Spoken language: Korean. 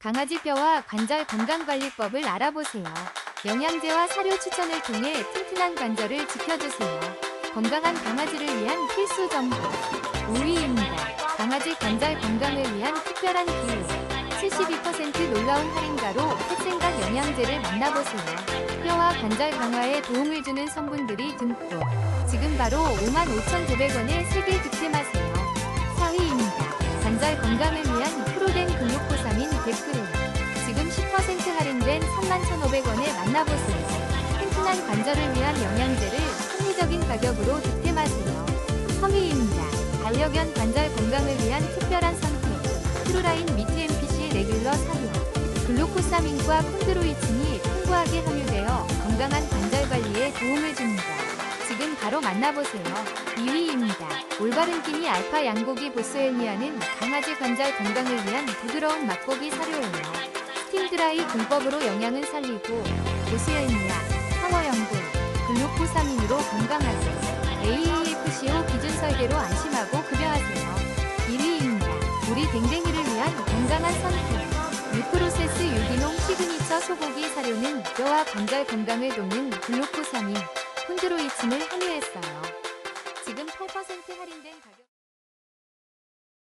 강아지 뼈와 관절 건강관리법을 알아보세요. 영양제와 사료 추천을 통해 튼튼한 관절을 지켜주세요. 건강한 강아지를 위한 필수 정보 5위입니다. 강아지 관절 건강을 위한 특별한 기회 72% 놀라운 할인가로 햇생각 영양제를 만나보세요. 뼈와 관절 강화에 도움을 주는 성분들이 듬뿍 지금 바로 55,900원에 3개 득템하세요. 4위입니다. 관절 건강을 만나보세요. 튼튼한 관절을 위한 영양제를 합리적인 가격으로 득템하세요. 3위입니다. 반려견 관절 건강을 위한 특별한 선택 트루라인 미트 MPC 레귤러 사료 글루코사민과 콘드로이친이 풍부하게 함유되어 건강한 관절 관리에 도움을 줍니다. 지금 바로 만나보세요. 2위입니다. 올바른 끼니 알파 양고기 보스헬미아는 강아지 관절 건강을 위한 부드러운 맛고기 사료예요. 스팀드라이 공법으로 영양을 살리고 보스헬미아, 황어영분, 글루코사민으로 건강하게 AAFCO 기준 설계로 안심하고 급여하세요. 1위입니다. 우리 댕댕이를 위한 건강한 선택. 유프로세스 유기농 시그니처 소고기 사료는 뼈와 관절 건강을 돕는 글루코사민, 콘드로이친을 함유했어요. 지금 8% 할인된 가격